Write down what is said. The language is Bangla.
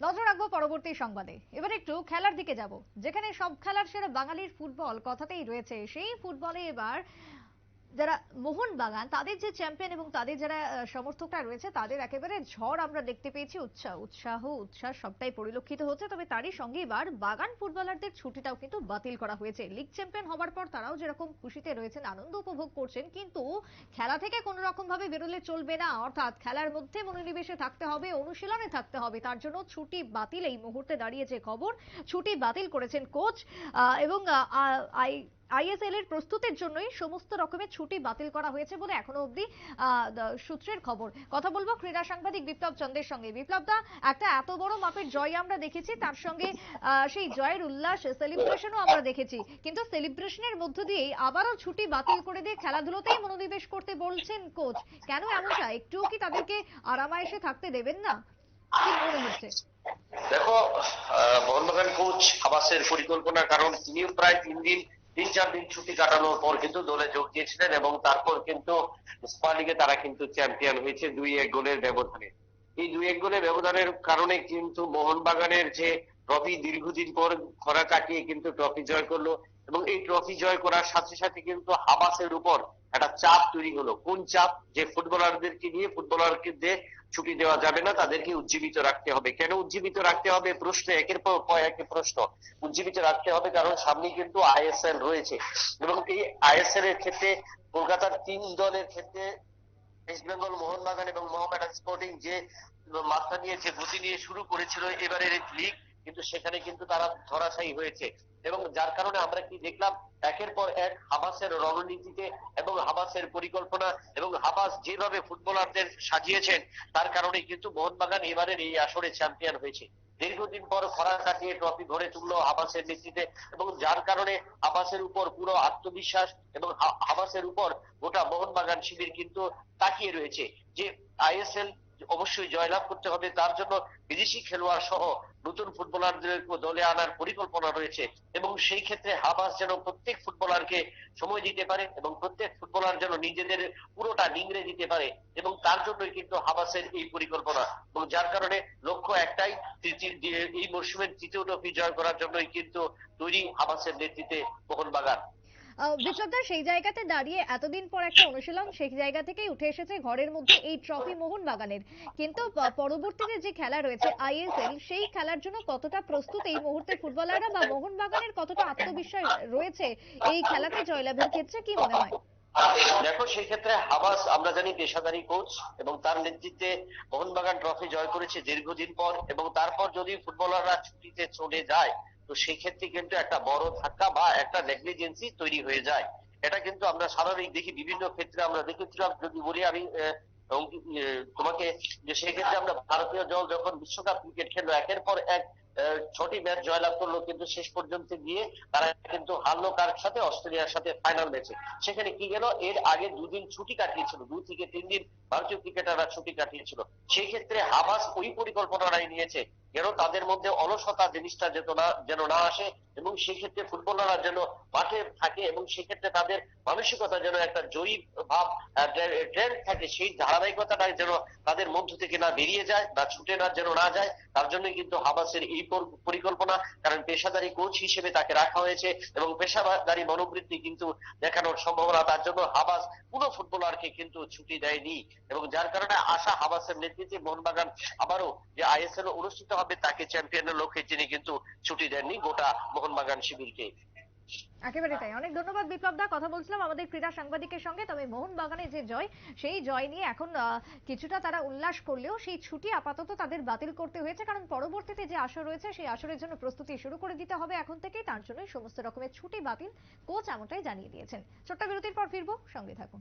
নজর রাখব পরবর্তী সংবাদে। এবার একটু খেলার দিকে যাব। যেখানে সব খেলার সেরা বাঙালির ফুটবল কথাতেই রয়েছে। সেই ফুটবলে এবার যারা মোহনবাগান, তাদের যে চ্যাম্পিয়ন এবং তাদের যারা সমর্থকরা রয়েছে, তাদের একেবারে ঝড় আমরা দেখতে পেয়েছি। উৎসাহ উৎসাহ উৎসাহ সবটাই পরিলক্ষিত হচ্ছে। তবে তারই সঙ্গে এবার বাগান ফুটবলারদের ছুটিটাও কিন্তু বাতিল করা হয়েছে। লিগ চ্যাম্পিয়ন হবার পর তারাও যেরকম খুশিতে রয়েছেন, আনন্দ উপভোগ করছেন, কিন্তু খেলা থেকে কোনো রকম ভাবে বেরোলে চলবে না। অর্থাৎ খেলার মধ্যে মনোনিবেশে থাকতে হবে, অনুশীলনে থাকতে হবে। তার জন্য ছুটি বাতিল এই মুহূর্তে দাঁড়িয়েছে খবর। ছুটি বাতিল করেছেন কোচ এবং আই আইএসএল এর প্রস্তুতির জন্যই সমস্ত রকমের ছুটি বাতিল করা হয়েছে বলে এখনও অবধি সূত্রের খবর। কথা বলব ক্রীড়া সাংবাদিক বিপ্লব চন্দ্রের সঙ্গে। বিপ্লব দা, একটা এত বড় মাপের জয় আমরা দেখেছি, তার সঙ্গে সেই জয়ের উল্লাস সেলিব্রেশনও আমরা দেখেছি। কিন্তু সেলিব্রেশনের মধ্য দিয়েই আবারও ছুটি বাতিল করে দিয়ে খেলাধুলোতেই মনোনিবেশ করতে বলছেন কোচ কেন এমনটা? একটুও কি তাদেরকে আরামায়েশে থাকতে দেবেন না? কি মনে হচ্ছে? দেখো মোহনবাগান কোচ আবাসের পরিকল্পনা কারণ, তিনিও প্রায় তিন দিন তিন চার দিন ছুটি কাটানোর পর কিন্তু দলে যোগ দিয়েছিলেন এবং তারপর কিন্তু সুপার লিগে তারা কিন্তু চ্যাম্পিয়ন হয়েছে দুই এক গোলের ব্যবধানে। এই দুই এক গোলের ব্যবধানের কারণে কিন্তু মোহনবাগানের যে ট্রফি দীর্ঘদিন পর খরা কাটিয়ে কিন্তু ট্রফি জয় করল। এবং এই ট্রফি জয় করার সাথে সাথে কিন্তু হাবাসের উপর একটা চাপ তৈরি হলো। কোন চাপ? যে ফুটবলারদেরকে নিয়ে ফুটবলারকে ছুটি দেওয়া যাবে না, তাদেরকে উজ্জীবিত রাখতে হবে। কেন উজ্জীবিত রাখতে হবে? প্রশ্ন একের পর পর এক প্রশ্ন। উজ্জীবিত রাখতে হবে কারণ সামনে কিন্তু আইএসএল রয়েছে। এবং এই আইএসএল এর ক্ষেত্রে, কলকাতার তিন দলের ক্ষেত্রে ইস্ট বেঙ্গল মোহনবাগান এবং মোহামেডান স্পোর্টিং যে মাথা নিয়ে, যে গতি নিয়ে শুরু করেছিল, এবারের লিগ কিন্তু সেখানে কিন্তু তারা ধরাশায়ী হয়েছে। এবং যার কারণে আমরা কি দেখলাম, একের পর এক হাবাসের রণনীতিতে এবং হাবাসের পরিকল্পনা এবং হাবাস যেভাবে ফুটবলারদের সাজিয়েছেন, তার কারণে কিন্তু মোহনবাগান এবারের এই আসরে চ্যাম্পিয়ন হয়েছে। দীর্ঘদিন পর খরা কাটিয়ে ট্রফি ধরে তুললো হাবাসের নেতৃত্বে এবং যার কারণে হাবাসের উপর পুরো আত্মবিশ্বাস এবং হাবাসের উপর গোটা মোহনবাগান শিবির কিন্তু তাকিয়ে রয়েছে যে আইএসএল অবশ্যই জয়লাভ করতে হবে। তার জন্য বিদেশি খেলোয়াড় সহ নতুন ফুটবলারদের দলে আনার পরিকল্পনা রয়েছে এবং সেই ক্ষেত্রে হাবাস যেন প্রত্যেক ফুটবলারকে সময় দিতে পারে এবং প্রত্যেক ফুটবলার যেন নিজেদের পুরোটা নিংড়ে দিতে পারে এবং তার জন্যই কিন্তু হাবাসের এই পরিকল্পনা। এবং যার কারণে লক্ষ্য একটাই এই মরশুমের তৃতীয় ট্রফি জয় করার জন্যই কিন্তু তৈরি হাবাসের নেতৃত্বে মোহনবাগান। আহ, বিপ্লব দা সেই জায়গাতে দাঁড়িয়ে এতদিন পর একটা অনুশীলন সেই জায়গা থেকেই উঠে এসেছে ঘরের মধ্যে এই ট্রফি মোহনবাগানের কিন্তু প- পরবর্তীতে যে খেলা রয়েছে আইএসএল সেই খেলার জন্য কতটা প্রস্তুত এই মুহূর্তে ফুটবলাররা বা মোহনবাগানের কতটা আত্মবিশ্বাস রয়েছে এই খেলাতে জয়লাভের ক্ষেত্রে কি মনে হয়? দেখো সেই ক্ষেত্রে হাবাস আমরা জানি পেশাদারি কোচ এবং তার নেতৃত্বে মোহনবাগান ট্রফি জয় করেছে দীর্ঘদিন পর এবং তারপর যদি ফুটবলাররা ছুটিতে চলে যায় তো সেই ক্ষেত্রে কিন্তু একটা বড় ধাক্কা বা একটা নেগলিজেন্সি তৈরি হয়ে যায়। এটা কিন্তু আমরা স্বাভাবিক দেখি, বিভিন্ন ক্ষেত্রে আমরা দেখেছিলাম। যদি বলি আমি তোমাকে যে সেই ক্ষেত্রে আমরা ভারতীয় দল যখন বিশ্বকাপ ক্রিকেট খেললো, একের পর এক ছটি ম্যাচ জয়লাভ করল, কিন্তু শেষ পর্যন্ত গিয়ে তারা কিন্তু হারলো কার সাথে? অস্ট্রেলিয়ার সাথে ফাইনাল ম্যাচে সেখানে কি গেল? এর আগে দুদিন ছুটি কাটিয়েছিল, দুই থেকে তিন দিন ভারতীয় ক্রিকেটাররা ছুটি কাটিয়েছিল। সেই ক্ষেত্রে হাবাস ওই পরিকল্পনাটাই নিয়েছে যেন তাদের মধ্যে অলসতা জিনিসটা যেন না যেন না আসে, এবং সেই ক্ষেত্রে ফুটবলাররা যেন মাঠে থাকে, এবং সেক্ষেত্রে তাদের মানসিকতা যেন একটা জয়ী ভাব ট্রেন্ড থাকে, সেই ধারাবাহিকতাটা যেন তাদের মধ্য থেকে না বেরিয়ে যায় বা ছুটে না, যেন না যায়। তার জন্য কিন্তু হাবাসের এই পরিকল্পনা, কারণ পেশাদারি কোচ হিসেবে তাকে রাখা হয়েছে, এবং পেশাদারি মনোবৃত্তি কিন্তু দেখানোর সম্ভাবনা, তার জন্য হাবাস কোনো ফুটবলারকে কিন্তু ছুটি দেয়নি। এবং যার কারণে আশা হাবাসের নেতৃত্বে মোহনবাগান আবারও যে আইএসএল অনুষ্ঠিত হবে তাকে চ্যাম্পিয়নের লক্ষ্যে তিনি কিন্তু ছুটি দেননি গোটা মোহনবাগান শিবিরকে। একেবারে তাই। অনেক ধন্যবাদ বিপ্লব দা। কথা বলছিলাম আমাদের ক্রীড়া সাংবাদিকের সঙ্গে। তবে মোহনবাগানের যে জয়, সেই জয় নিয়ে এখন কিছুটা তারা উল্লাস করলেও সেই ছুটি আপাতত তাদের বাতিল করতে হয়েছে। কারণ পরবর্তীতে যে আসর রয়েছে, সেই আসরের জন্য প্রস্তুতি শুরু করে দিতে হবে এখন থেকেই। তার জন্য সমস্ত রকমের ছুটি বাতিল। কোচ এমনটাই জানিয়ে দিয়েছেন। ছোট্ট বিরতির পর ফিরবো। সঙ্গে থাকুন।